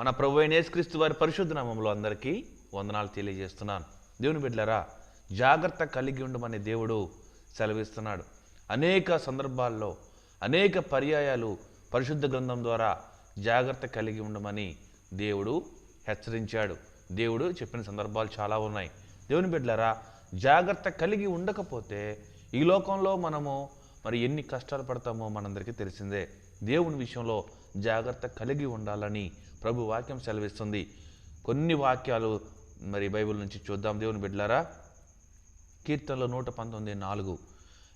మన ప్రభు అయిన యేసుక్రీస్తు వారి పరిశుద్ధ నామంలో అందరికీ వందనాలు తెలియజేస్తున్నాను. దేవుని బిడ్డలారా జాగ్రత్త కలిగి ఉండమని దేవుడు సెలవిస్తున్నాడు. అనేక సందర్భాల్లో అనేక పర్యాయాలు పరిశుద్ధ గ్రంథం ద్వారా జాగ్రత్త కలిగి ఉండమని దేవుడు హెచ్చరించాడు. దేవుడు చెప్పిన సందర్భాలు చాలా ఉన్నాయి. దేవుని బిడ్డలారా జాగ్రత్త కలిగి ఉండకపోతే ఈ లోకంలో మనము మరి ఎన్ని కష్టాలు పడతామో మనందరికీ తెలిసిందే. దేవుని విషయంలో జాగ్రత్త కలిగి ఉండాలని ప్రభు వాక్యం సెలవిస్తుంది. కొన్ని వాక్యాలు మరి బైబిల్ నుంచి చూద్దాం. దేవుని బిడ్లారా కీర్తనలో నూట పంతొమ్మిది నాలుగు.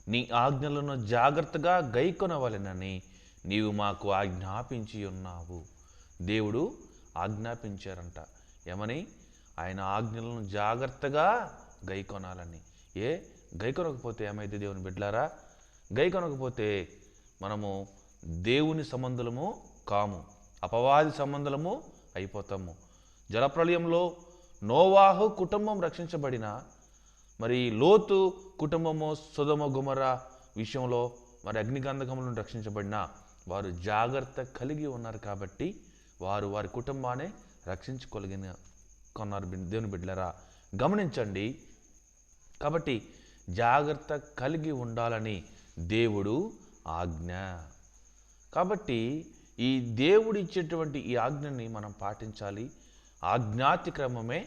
నీ ఆజ్ఞలను జాగ్రత్తగా గైకొనవలెనని నీవు మాకు ఆజ్ఞాపించి ఉన్నావు. దేవుడు ఆజ్ఞాపించారంట. ఏమని? ఆయన ఆజ్ఞలను జాగ్రత్తగా గైకొనాలని. ఏ? గైకొనకపోతే ఏమైతే దేవుని బిడ్లారా గైకొనకపోతే మనము దేవుని సంబంధులము కాము అపవాది సంబంధులము అయిపోతాము. జలప్రలయంలో నోవాహు కుటుంబం రక్షించబడిన మరి లోతు కుటుంబము సుధమ గుమర విషయంలో మరి అగ్నిగంధకములను రక్షించబడిన వారు జాగ్రత్త కలిగి ఉన్నారు కాబట్టి వారు వారి కుటుంబాన్ని రక్షించుకోగలిగిన కొన్నారు దేవుని బిడ్డలరా గమనించండి. కాబట్టి జాగ్రత్త కలిగి ఉండాలని దేవుడు ఆజ్ఞ. కాబట్టి ఈ దేవుడు ఇచ్చేటువంటి ఈ ఆజ్ఞని మనం పాటించాలి. ఆజ్ఞాతి క్రమమే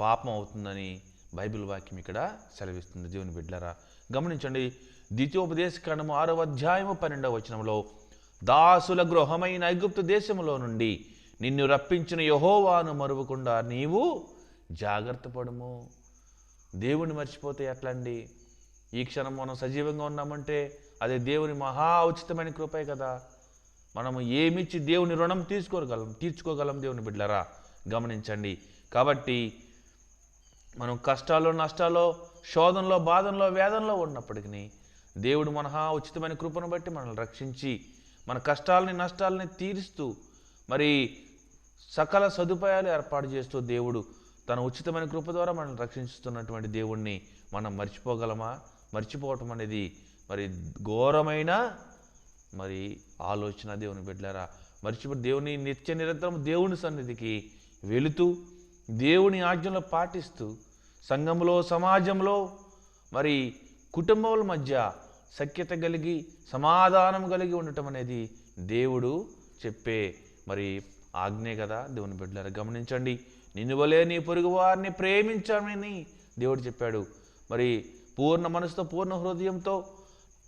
పాపం అవుతుందని బైబిల్ వాక్యం ఇక్కడ సెలవిస్తుంది. దేవుని బిడ్డలారా గమనించండి. ద్వితీయోపదేశకాండము ఆరవ అధ్యాయము పన్నెండవ వచనంలో దాసుల గృహమైన ఐగుప్తు దేశములో నుండి నిన్ను రప్పించిన యహోవాను మరువకుండా నీవు జాగ్రత్త పడము. దేవుణ్ణి మర్చిపోతే ఎట్లా అండి ఈ క్షణం మనం సజీవంగా ఉన్నామంటే అది దేవుని మహా ఉచితమైన కృపే కదా. మనము ఏమిచ్చి దేవుని రుణం తీసుకోగలం తీర్చుకోగలం దేవుని బిడ్డలరా? గమనించండి. కాబట్టి మనం కష్టాల్లో నష్టాల్లో శోధనలో బాధనలో వేదనలో ఉన్నప్పటికీ దేవుడు మనహా ఉచితమైన కృపను బట్టి మనల్ని రక్షించి మన కష్టాలని నష్టాలని తీరుస్తూ మరి సకల సదుపాయాలు ఏర్పాటు చేస్తూ దేవుడు తన ఉచితమైన కృప ద్వారా మనల్ని రక్షిస్తున్నటువంటి దేవుణ్ణి మనం మర్చిపోగలమా? మర్చిపోవటం అనేది మరి ఘోరమైన మరి ఆలోచన దేవుని బిడ్డలారా. మర్చిపో దేవుని నిత్య నిరంతరం దేవుని సన్నిధికి వెళుతూ దేవుని ఆజ్ఞలు పాటిస్తూ సంఘంలో సమాజంలో మరి కుటుంబాల మధ్య సఖ్యత కలిగి సమాధానం కలిగి ఉండటం అనేది దేవుడు చెప్పే మరి ఆజ్ఞే కదా దేవుని బిడ్డలారా. గమనించండి నిన్ను వలే నీ పొరుగు వారిని ప్రేమించమని దేవుడు చెప్పాడు. మరి పూర్ణ మనసుతో పూర్ణ హృదయంతో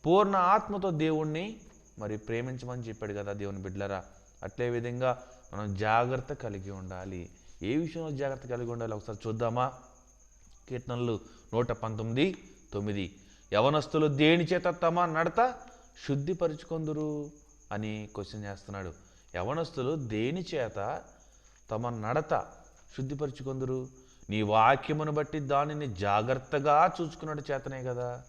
పూర్ణ ఆత్మతో దేవుణ్ణి మరి ప్రేమించమని చెప్పాడు కదా దేవుని బిడ్డలరా. అట్లే విధంగా మనం జాగ్రత్త కలిగి ఉండాలి. ఏ విషయంలో జాగ్రత్త కలిగి ఉండాలి ఒకసారి చూద్దామా? కీర్తనలు నూట పంతొమ్మిది తొమ్మిది. యవనస్తులు దేని చేత తమ నడత శుద్ధిపరుచుకొందురు అని క్వశ్చన్ చేస్తున్నాడు. యవనస్తులు దేని చేత తమ నడత శుద్ధిపరుచుకొందురు? నీ వాక్యమును బట్టి దానిని జాగ్రత్తగా చూసుకున్నట్టు చేతనే కదా.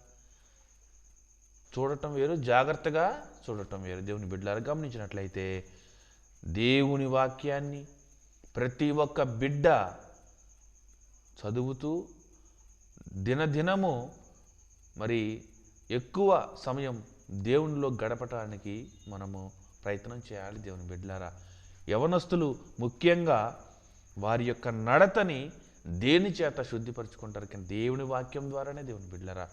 చూడటం వేరు జాగ్రత్తగా చూడటం వేరు. దేవుని బిడ్డలారా గమనించినట్లయితే దేవుని వాక్యాన్ని ప్రతి ఒక్క బిడ్డ చదువుతూ దినదినము మరి ఎక్కువ సమయం దేవునిలో గడపటానికి మనము ప్రయత్నం చేయాలి దేవుని బిడ్డలారా. యవనస్తులు ముఖ్యంగా వారి యొక్క నడతని దేని చేత శుద్ధిపరచుకుంటారు కానీ దేవుని వాక్యం ద్వారానే దేవుని బిడ్డలారా.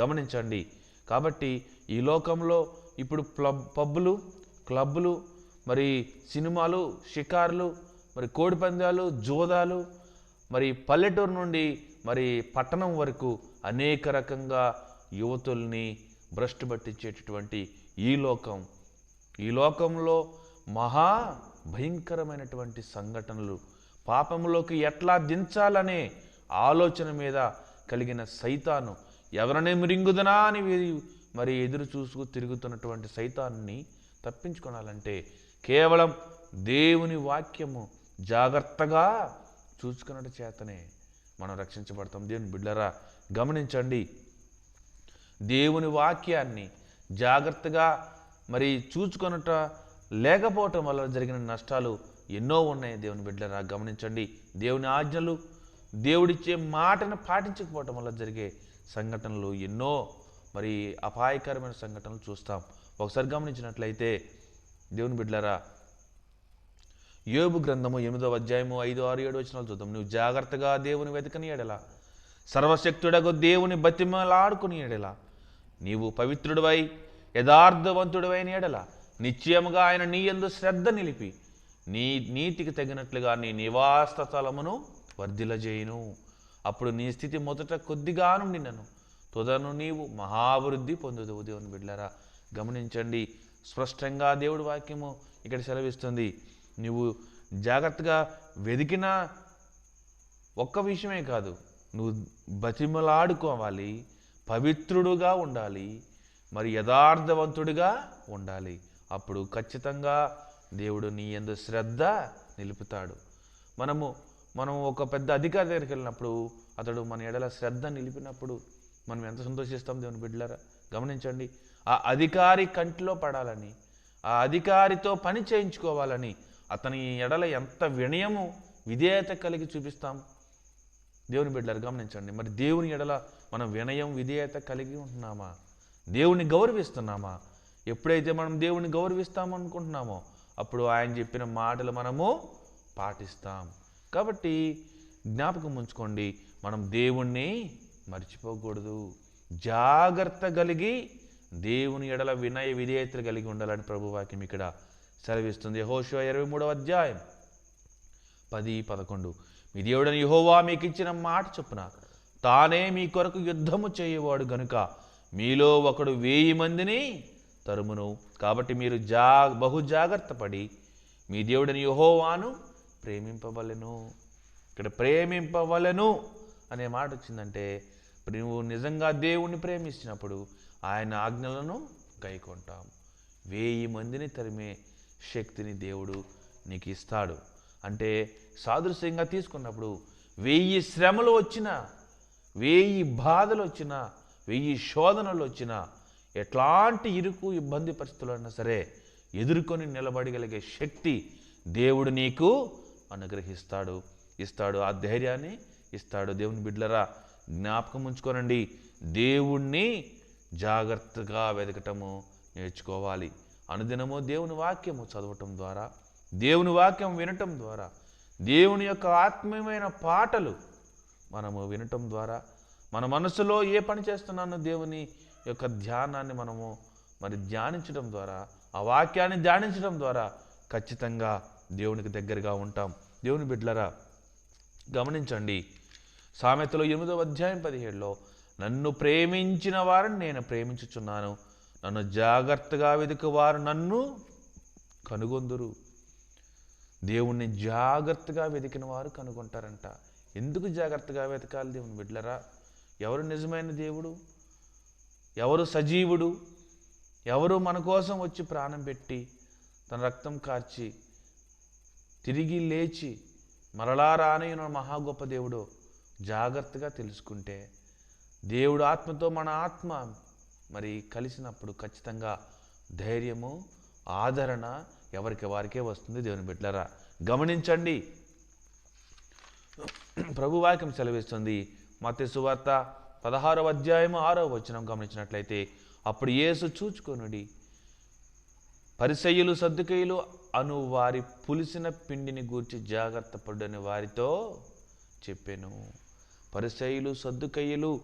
గమనించండి కాబట్టి ఈ లోకంలో ఇప్పుడు ప్లబ్ పబ్బులు క్లబ్బులు మరి సినిమాలు షికార్లు మరి కోడిపందాలు జోదాలు మరి పల్లెటూరు నుండి మరి పట్టణం వరకు అనేక రకంగా యువతుల్ని భ్రష్టు పట్టించేటటువంటి ఈ లోకం. ఈ లోకంలో మహా భయంకరమైనటువంటి సంఘటనలు పాపంలోకి ఎట్లా దించాలనే ఆలోచన మీద కలిగిన సైతాను ఎవరిని మృంగుదనా అని మరి ఎదురు చూసుకు తిరుగుతున్నటువంటి సైతాన్ని తప్పించుకోవాలంటే కేవలం దేవుని వాక్యము జాగ్రత్తగా చూసుకున్నట్టు చేతనే మనం రక్షించబడతాం. దేవుని బిడ్డరా గమనించండి. దేవుని వాక్యాన్ని జాగ్రత్తగా మరి చూచుకొనట లేకపోవటం వల్ల జరిగిన నష్టాలు ఎన్నో ఉన్నాయి. దేవుని బిడ్డరా గమనించండి. దేవుని ఆజ్ఞలు దేవుడిచ్చే మాటను పాటించకపోవటం వల్ల జరిగే సంఘటనలు ఎన్నో మరి అపాయకరమైన సంఘటనలు చూస్తాం. ఒకసారి గమనించినట్లయితే దేవుని బిడ్డలారా యోబు గ్రంథము ఎనిమిదో అధ్యాయము ఐదు ఆరు ఏడు వచ్చినాలు చూద్దాం. నువ్వు జాగ్రత్తగా దేవుని వెతకని ఎడల సర్వశక్తుడకు దేవుని బతిమలాడుకుని ఎడల నీవు పవిత్రుడివై యథార్థవంతుడివైన ఎడల నిశ్చయముగా ఆయన నీ ఎందు శ్రద్ధ నిలిపి నీ నీతికి తగినట్లుగా నీ నివాస స్థలమును వర్ధిలజేయును. అప్పుడు నీ స్థితి మొదట కొద్దిగా నుండినను తుదను నీవు మహాభివృద్ధి పొందుదువు దేవుని బిడ్డలారా. గమనించండి స్పష్టంగా దేవుడి వాక్యము ఇక్కడ సెలవిస్తుంది. నువ్వు జాగ్రత్తగా వెదికిన ఒక్క విషయమే కాదు నువ్వు బతిమలాడుకోవాలి పవిత్రుడుగా ఉండాలి మరి యథార్థవంతుడిగా ఉండాలి. అప్పుడు ఖచ్చితంగా దేవుడు నీ ఎందు శ్రద్ధ నిలుపుతాడు. మనము మనం ఒక పెద్ద అధికారి దగ్గరికి వెళ్ళినప్పుడు అతడు మన ఎడల శ్రద్ధ నిలిపినప్పుడు మనం ఎంత సంతోషిస్తాం దేవుని బిడ్డలారా? గమనించండి. ఆ అధికారి కంటిలో పడాలని ఆ అధికారితో పని చేయించుకోవాలని అతని ఎడల ఎంత వినయము విధేయత కలిగి చూపిస్తాం. దేవుని బిడ్డలారు గమనించండి. మరి దేవుని ఎడల మనం వినయం విధేయత కలిగి ఉంటున్నామా? దేవుని గౌరవిస్తున్నామా? ఎప్పుడైతే మనం దేవుని గౌరవిస్తామనుకుంటున్నామో అప్పుడు ఆయన చెప్పిన మాటలు మనము పాటిస్తాం. కాబట్టి జ్ఞాపకం ఉంచుకోండి మనం దేవుణ్ణి మర్చిపోకూడదు. జాగ్రత్త కలిగి దేవుని ఎడల వినయ విధేయతలు కలిగి ఉండాలని ప్రభువాక్యం ఇక్కడ సెలవిస్తుంది. హోషో ఇరవై మూడవ అధ్యాయం పది పదకొండు. మీ దేవుడని యహోవా మీకు ఇచ్చిన మాట చొప్పున తానే మీ కొరకు యుద్ధము చేయవాడు గనుక మీలో ఒకడు వెయ్యి మందిని తరుమును. కాబట్టి మీరు జా బహు జాగ్రత్త పడి మీ దేవుడని యహోవాను ప్రేమింపవలెను. ఇక్కడ ప్రేమింపవలెను అనే మాట వచ్చిందంటే నువ్వు నిజంగా దేవుణ్ణి ప్రేమించినప్పుడు ఆయన ఆజ్ఞలను గైకొంటాం. వేయి మందిని తరిమే శక్తిని దేవుడు నీకు ఇస్తాడు అంటే సాదృశ్యంగా తీసుకున్నప్పుడు వెయ్యి శ్రమలు వచ్చినా వెయ్యి బాధలు వచ్చినా వెయ్యి శోధనలు వచ్చినా ఎట్లాంటి ఇరుకు ఇబ్బంది పరిస్థితులు అయినా సరే ఎదుర్కొని నిలబడగలిగే శక్తి దేవుడు నీకు అనుగ్రహిస్తాడు ఇస్తాడు. ఆ ధైర్యాన్ని ఇస్తాడు. దేవుని బిడ్లరా జ్ఞాపకం ఉంచుకోనండి. దేవుణ్ణి జాగ్రత్తగా వెతకటము నేర్చుకోవాలి. అనుదినము దేవుని వాక్యము చదవటం ద్వారా దేవుని వాక్యం వినటం ద్వారా దేవుని యొక్క ఆత్మీయమైన పాటలు మనము వినటం ద్వారా మన మనసులో ఏ పని చేస్తున్నానో దేవుని యొక్క ధ్యానాన్ని మనము మరి ధ్యానించడం ద్వారా ఆ వాక్యాన్ని ధ్యానించడం ద్వారా ఖచ్చితంగా దేవునికి దగ్గరగా ఉంటాం. దేవుని బిడ్డలరా గమనించండి. సామెతలో ఎనిమిదవ అధ్యాయం పదిహేడులో నన్ను ప్రేమించిన వారిని నేను ప్రేమించుచున్నాను. నన్ను జాగ్రత్తగా వెతుకువారు నన్ను కనుగొందురు. దేవుణ్ణి జాగ్రత్తగా వెతికిన వారు కనుగొంటారంట. ఎందుకు జాగ్రత్తగా వెతకాలి దేవుని బిడ్డలరా? ఎవరు నిజమైన దేవుడు? ఎవరు సజీవుడు? ఎవరు మన కోసం వచ్చి ప్రాణం పెట్టి తన రక్తం కార్చి తిరిగి లేచి మరలా రానయ్యను మహా గొప్ప దేవుడు జాగ్రత్తగా తెలుసుకుంటే దేవుడు ఆత్మతో మన ఆత్మ మరి కలిసినప్పుడు ఖచ్చితంగా ధైర్యము ఆదరణ ఎవరికి వారికే వస్తుంది దేవుని బిడ్డలరా. గమనించండి. ప్రభువాక్యం సెలవిస్తుంది. మత సువార్త పదహారవ అధ్యాయము ఆరో వచనం గమనించినట్లయితే అప్పుడు యేసు చూచుకొనుడి పరిసయ్యులు సర్దుకయ్యులు అను వారి పులిసిన పిండిని గూర్చి జాగ్రత్త పడని వారితో చెప్పాను. పరిసయ్యులు సర్దుకయ్యులు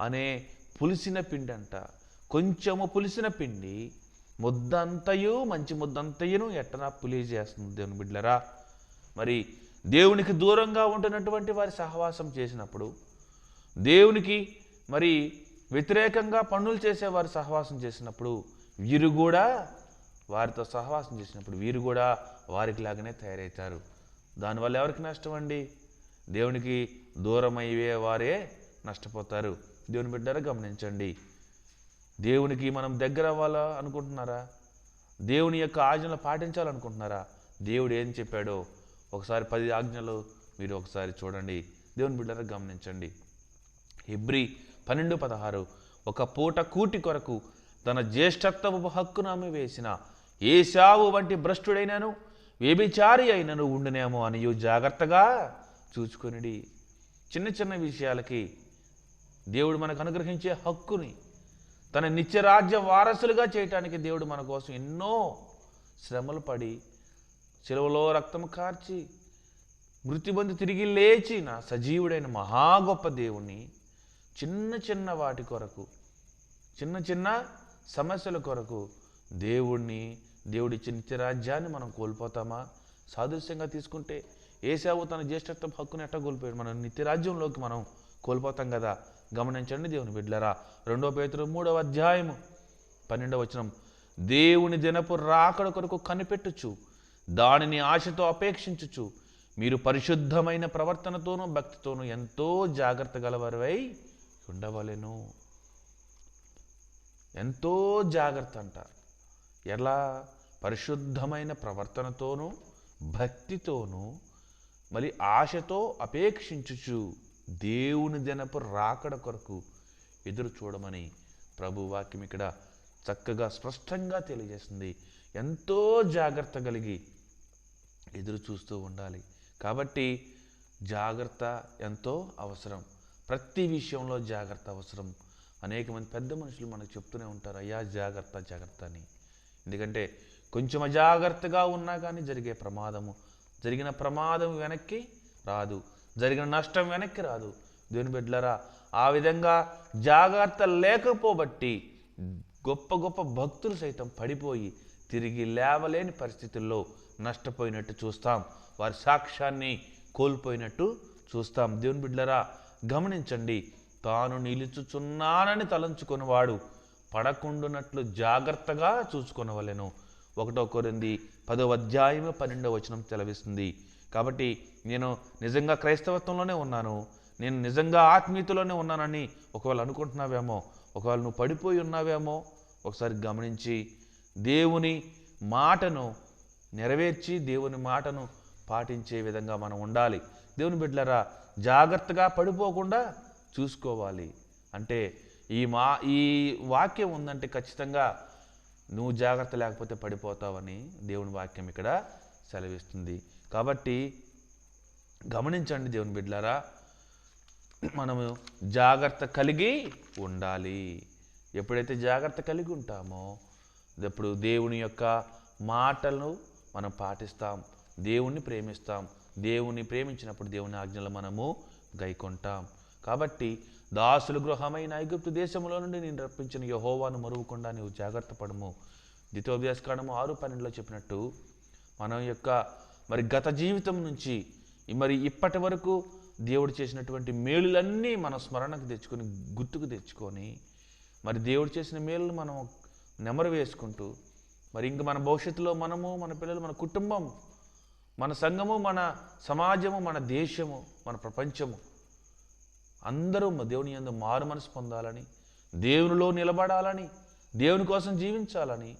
అనే పులిసిన పిండి అంట కొంచెము పులిసిన పిండి ముద్దంతయు మంచి ముద్దంతయును ఎట్టనా పులి చేస్తుంది దేవుని బిడ్డలరా? మరి దేవునికి దూరంగా ఉంటున్నటువంటి వారి సహవాసం చేసినప్పుడు దేవునికి మరి వ్యతిరేకంగా పనులు చేసేవారు సహవాసం చేసినప్పుడు వీరు కూడా వారితో సహవాసం చేసినప్పుడు వీరు కూడా వారికి లాగానే తయారవుతారు దానివల్ల ఎవరికి నష్టం అండి దేవునికి దూరం అయ్యే వారే నష్టపోతారు. దేవుని బిడ్డరా గమనించండి. దేవునికి మనం దగ్గర అవ్వాలా అనుకుంటున్నారా? దేవుని యొక్క ఆజ్ఞలు పాటించాలనుకుంటున్నారా? దేవుడు ఏం చెప్పాడో ఒకసారి పది ఆజ్ఞలు మీరు ఒకసారి చూడండి. దేవుని బిడ్డరా గమనించండి. హిబ్రి పన్నెండు పదహారు. ఒక పూట కూటి కొరకు తన జ్యేష్ఠత్వపు హక్కును ఆమె వేసిన ఏశావు వంటి భ్రష్టుడైనను వ్యభిచారి అయినను ఉండునేమో అనియు జాగ్రత్తగా చూచుకొనిడి చిన్న చిన్న విషయాలకి దేవుడు మనకు అనుగ్రహించే హక్కుని తన నిత్యరాజ్య వారసులుగా చేయటానికి దేవుడు మన కోసం ఎన్నో శ్రమలు పడి సెలవులో రక్తం కార్చి మృతి తిరిగి లేచిన సజీవుడైన మహా గొప్ప దేవుణ్ణి చిన్న చిన్న వాటి కొరకు చిన్న చిన్న సమస్యల కొరకు దేవుణ్ణి దేవుడిచ్చిన నిత్య రాజ్యాన్ని మనం కోల్పోతామా? సాదృశ్యంగా తీసుకుంటే ఏసావు తన జ్యేష్ఠత్వం హక్కుని ఎట్ట కోల్పోయాడు? మనం నిత్యరాజ్యంలోకి మనం కోల్పోతాం కదా? గమనించండి దేవుని బిడ్డలరా. రెండో పేతురు మూడవ అధ్యాయము పన్నెండవ వచనం. దేవుని దినపు రాకడ కొరకు కనిపెట్టుచు దానిని ఆశతో అపేక్షించుచు మీరు పరిశుద్ధమైన ప్రవర్తనతోనూ భక్తితోనూ ఎంతో జాగ్రత్త గలవారివై ఉండవలెను. ఎంతో జాగ్రత్త అంటారు. ఎలా? పరిశుద్ధమైన ప్రవర్తనతోనూ భక్తితోనూ మరి ఆశతో అపేక్షించుచు దేవుని దినపు రాకడ కొరకు ఎదురు చూడమని ప్రభు వాక్యం ఇక్కడ చక్కగా స్పష్టంగా తెలియజేస్తుంది. ఎంతో జాగ్రత్త కలిగి ఎదురు చూస్తూ ఉండాలి. కాబట్టి జాగ్రత్త ఎంతో అవసరం. ప్రతి విషయంలో జాగ్రత్త అవసరం. అనేక మంది పెద్ద మనుషులు మనకు చెప్తూనే ఉంటారు అయ్యా జాగ్రత్త జాగ్రత్త అని. ఎందుకంటే కొంచెం అజాగ్రత్తగా ఉన్నా కానీ జరిగే ప్రమాదము. జరిగిన ప్రమాదం వెనక్కి రాదు. జరిగిన నష్టం వెనక్కి రాదు. దేవుని బిడ్డలరా ఆ విధంగా జాగ్రత్త లేకపోబట్టి గొప్ప గొప్ప భక్తులు సైతం పడిపోయి తిరిగి లేవలేని పరిస్థితుల్లో నష్టపోయినట్టు చూస్తాం. వారి సాక్ష్యాన్ని కోల్పోయినట్టు చూస్తాం. దేవుని బిడ్డలరా గమనించండి. తాను నిలుచుచున్నానని తలంచుకున్నవాడు పడకుండునట్లు జాగ్రత్తగా చూసుకొనవలెను. ఒకటో కోరింది పదో అధ్యాయము పన్నెండవ వచనం తెలవిస్తుంది కాబట్టి నేను నిజంగా క్రైస్తవత్వంలోనే ఉన్నాను. నేను నిజంగా ఆత్మీయతలోనే ఉన్నానని ఒకవేళ అనుకుంటున్నావేమో ఒకవేళ నువ్వు పడిపోయి ఉన్నావేమో ఒకసారి గమనించి దేవుని మాటను నెరవేర్చి దేవుని మాటను పాటించే విధంగా మనం ఉండాలి. దేవుని బిడ్డలరా జాగ్రత్తగా పడిపోకుండా చూసుకోవాలి. అంటే ఈ మా ఈ వాక్యం ఉందంటే ఖచ్చితంగా నువ్వు జాగ్రత్త లేకపోతే పడిపోతావని దేవుని వాక్యం ఇక్కడ సెలవిస్తుంది. కాబట్టి గమనించండి దేవుని బిడ్డలారా మనము జాగ్రత్త కలిగి ఉండాలి. ఎప్పుడైతే జాగ్రత్త కలిగి ఉంటామో ఇప్పుడు దేవుని యొక్క మాటలను మనం పాటిస్తాం దేవుణ్ణి ప్రేమిస్తాం దేవుణ్ణి ప్రేమించినప్పుడు దేవుని ఆజ్ఞలు మనము గైకొంటాం. కాబట్టి దాసులు గృహమైన ఐగుప్తు దేశంలో నుండి నేను రప్పించిన యహోవాను మరువకుండా నీవు జాగ్రత్త పడము. ద్వితీయోభ్యాసకాండము ఆరు పన్నెండులో చెప్పినట్టు మనం యొక్క మరి గత జీవితం నుంచి మరి ఇప్పటి వరకు దేవుడు చేసినటువంటి మేలులన్నీ మన స్మరణకు తెచ్చుకొని గుర్తుకు తెచ్చుకొని మరి దేవుడు చేసిన మేలును మనం నెమరు వేసుకుంటూ మరి ఇంక మన భవిష్యత్తులో మనము మన పిల్లలు మన కుటుంబం మన సంఘము మన సమాజము మన దేశము మన ప్రపంచము అందరూ దేవుని యందు మారు మనసు పొందాలని దేవునిలో నిలబడాలని దేవుని కోసం జీవించాలని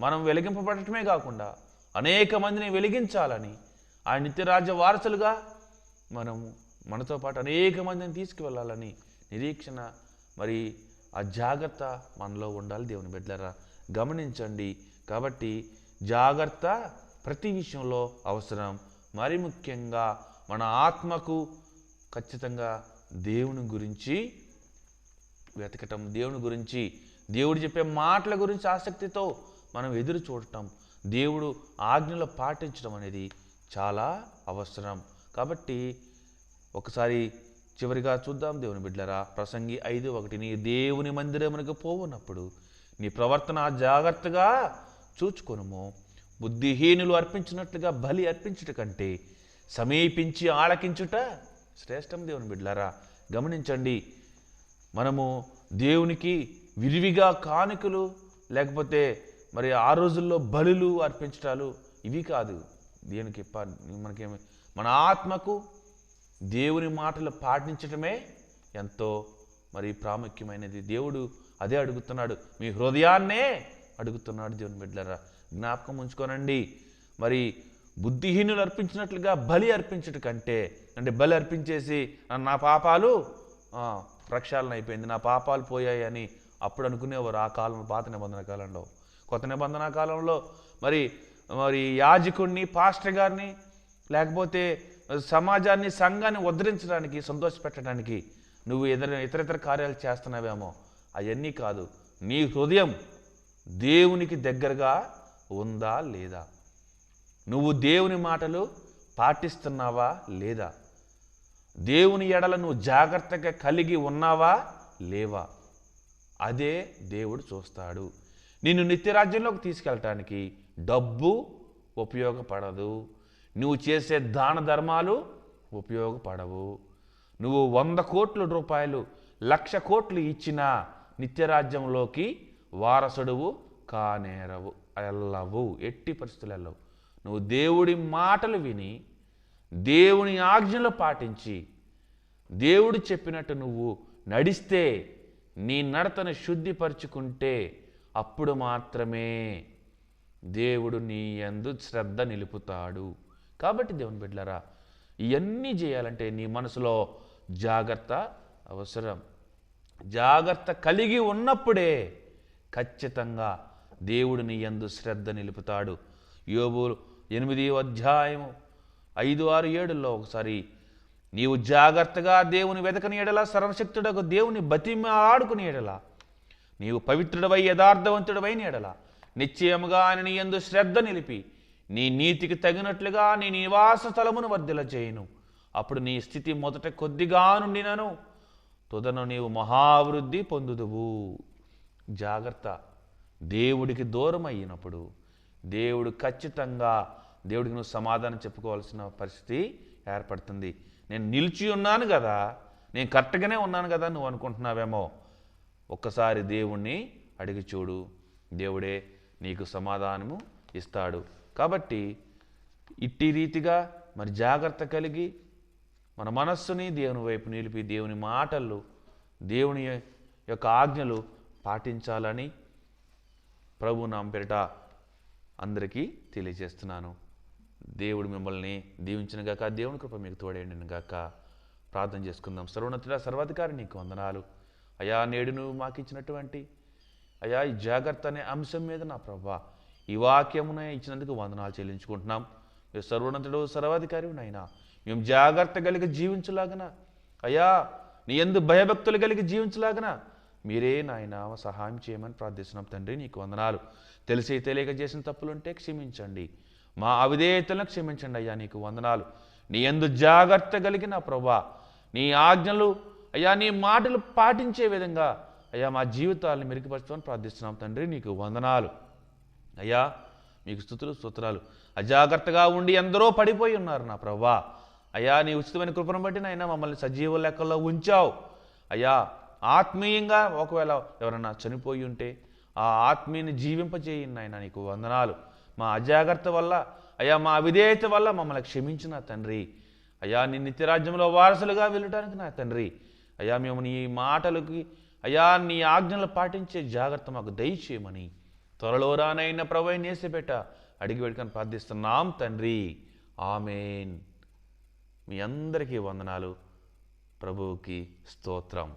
మనం వెలిగింపబడటమే కాకుండా అనేక మందిని వెలిగించాలని ఆ నిత్యరాజ్య వారసులుగా మనం మనతో పాటు అనేక మందిని తీసుకువెళ్ళాలని నిరీక్షణ మరి ఆ జాగ్రత్త మనలో ఉండాలి దేవుని బిడ్డలారా. గమనించండి కాబట్టి జాగ్రత్త ప్రతి విషయంలో అవసరం. మరి ముఖ్యంగా మన ఆత్మకు ఖచ్చితంగా దేవుని గురించి వెతకటం దేవుని గురించి దేవుడు చెప్పే మాటల గురించి ఆసక్తితో మనం ఎదురు చూడటం దేవుడు ఆజ్ఞలు పాటించడం అనేది చాలా అవసరం. కాబట్టి ఒకసారి చివరిగా చూద్దాం దేవుని బిడ్డలరా. ప్రసంగి ఐదు ఒకటి నీ దేవుని మందిరమునకు పోవునప్పుడు నీ ప్రవర్తన జాగ్రత్తగా చూచుకొనుము. బుద్ధిహీనులు అర్పించినట్లుగా బలి అర్పించుట కంటే సమీపించి ఆలకించుట శ్రేష్టం దేవుని బిడ్డలారా గమనించండి. మనము దేవునికి విరివిగా కానుకలు లేకపోతే మరి ఆ రోజుల్లో బలులు అర్పించటాలు ఇవి కాదు. దేవునికి మనకేమి మన ఆత్మకు దేవుని మాటలు పాటించటమే ఎంతో మరి ప్రాముఖ్యమైనది. దేవుడు అదే అడుగుతున్నాడు. మీ హృదయాన్నే అడుగుతున్నాడు దేవుని బిడ్డలరా. జ్ఞాపకం ఉంచుకోనండి. మరి బుద్ధిహీనులు అర్పించినట్లుగా బలి అర్పించట కంటే అంటే బలి అర్పించేసి నా పాపాలు ప్రక్షాళన అయిపోయింది నా పాపాలు పోయాయి అని అప్పుడు అనుకునేవారు ఆ కాలం పాత నిబంధన కాలంలో. కొత్త నిబంధన కాలంలో మరి మరి యాజకుడిని పాస్టర్ గారిని లేకపోతే సమాజాన్ని సంఘాన్ని ఉద్ధరించడానికి సంతోషపెట్టడానికి నువ్వు ఇతర ఇతరితర ఇతర కార్యాలు చేస్తున్నావేమో అవన్నీ కాదు. నీ హృదయం దేవునికి దగ్గరగా ఉందా లేదా? నువ్వు దేవుని మాటలు పాటిస్తున్నావా లేదా? దేవుని ఎడల నువ్వు జాగ్రత్తగా కలిగి ఉన్నావా లేవా? అదే దేవుడు చూస్తాడు. నిన్ను నిత్యరాజ్యంలోకి తీసుకెళ్ళటానికి డబ్బు ఉపయోగపడదు. నువ్వు చేసే దాన ధర్మాలు ఉపయోగపడవు. నువ్వు వంద కోట్ల రూపాయలు లక్ష కోట్లు ఇచ్చిన నిత్యరాజ్యంలోకి వారసుడువు కానేరవు వెళ్ళవు ఎట్టి పరిస్థితులు వెళ్ళవు నువ్వు దేవుడి మాటలు విని దేవుని ఆజ్ఞలు పాటించి దేవుడు చెప్పినట్టు నువ్వు నడిస్తే నీ నడతను శుద్ధిపరుచుకుంటే అప్పుడు మాత్రమే దేవుడు నీ యందు శ్రద్ధ నిలుపుతాడు. కాబట్టి దేవుని బిడ్డరా ఇవన్నీ చేయాలంటే నీ మనసులో జాగ్రత్త అవసరం. జాగ్రత్త కలిగి ఉన్నప్పుడే ఖచ్చితంగా దేవుడు నీ యందు శ్రద్ధ నిలుపుతాడు. యోబు ఎనిమిది అధ్యాయము. ఐదు ఆరు ఏడులో ఒకసారి నీవు జాగ్రత్తగా దేవుని వెతకని ఎడల సర్వశక్తుడకు దేవుని బతిమ ఆడుకుని ఎడల నీవు పవిత్రుడవై యథార్థవంతుడవై ఎడల నిశ్చయముగా ఆయన నీ ఎందు శ్రద్ధ నిలిపి నీ నీతికి తగినట్లుగా నీ నివాస స్థలమును వర్ధల చేయను అప్పుడు నీ స్థితి మొదట కొద్దిగా నుండినను. తుదను నీవు మహావృద్ధి పొందుదువు. జాగ్రత్త. దేవుడికి దూరం అయినప్పుడు దేవుడు ఖచ్చితంగా దేవుడికి నువ్వు సమాధానం చెప్పుకోవాల్సిన పరిస్థితి ఏర్పడుతుంది. నేను నిలిచి ఉన్నాను కదా నేను కరెక్ట్గానే ఉన్నాను కదా నువ్వు అనుకుంటున్నావేమో. ఒక్కసారి దేవుణ్ణి అడిగి చూడు. దేవుడే నీకు సమాధానము ఇస్తాడు. కాబట్టి ఇట్టి రీతిగా మరి జాగ్రత్త కలిగి మన మనస్సుని దేవుని వైపు నిలిపి దేవుని మాటలు దేవుని యొక్క ఆజ్ఞలు పాటించాలని ప్రభు నా పేరిట అందరికీ తెలియజేస్తున్నాను. దేవుడు మిమ్మల్ని దీవించిన గాక దేవుని కృప మీకు తోడేయండిన గాక ప్రార్థన చేసుకుందాం. సర్వోన్నతుల సర్వాధికారి నీకు వందనాలు. అయా నేడు నువ్వు మాకు ఇచ్చినటువంటి అయా ఈ జాగ్రత్త అనే అంశం మీద నా ప్రభా ఈ వాక్యమునే ఇచ్చినందుకు వందనాలు చెల్లించుకుంటున్నాం. మీరు సర్వోన్నతుడు సర్వాధికారి నాయనా. మేము జాగ్రత్త కలిగి జీవించలాగన అయ్యా నీ ఎందు భయభక్తులు కలిగి జీవించలాగన మీరే నాయన సహాయం చేయమని ప్రార్థిస్తున్నాం. తండ్రి నీకు వందనాలు. తెలిసి తెలియక చేసిన తప్పులుంటే క్షమించండి. మా అవిధేయతలను క్షమించండి అయ్యా నీకు వందనాలు. నీ ఎందు జాగ్రత్త కలిగిన ప్రభా నీ ఆజ్ఞలు అయ్యా నీ మాటలు పాటించే విధంగా అయ్యా మా జీవితాలను మెరుగుపరచమని ప్రార్థిస్తున్నాం తండ్రి నీకు వందనాలు. అయ్యా మీకు స్థుతులు స్తోత్రాలు. అజాగ్రత్తగా ఉండి ఎందరో పడిపోయి ఉన్నారు నా ప్రభా. అయ్యా నీ ఉచితమైన కృపను బట్టి నాయన మమ్మల్ని సజీవ లెక్కల్లో ఉంచావు. అయ్యా ఆత్మీయంగా ఒకవేళ ఎవరైనా చనిపోయి ఉంటే ఆ ఆత్మీయని జీవింపజేయండి ఆయన నీకు వందనాలు. మా అజాగ్రత్త వల్ల అయ్యా మా అవిధేయత వల్ల మమ్మల్ని క్షమించిన తండ్రి. అయ్యా నీ నిత్యరాజ్యంలో వారసులుగా వెళ్ళటానికి నా తండ్రి. అయ్యా మేము నీ మాటలకి అయ్యా నీ ఆజ్ఞలు పాటించే జాగ్రత్త మాకు దయచేయమని త్వరలో రానైన ప్రభు నేసిపెట్ట అడిగి పెట్టుకొని ప్రార్థిస్తున్నాం తండ్రి. ఆమెన్. మీ అందరికీ వందనాలు. ప్రభువుకి స్తోత్రం.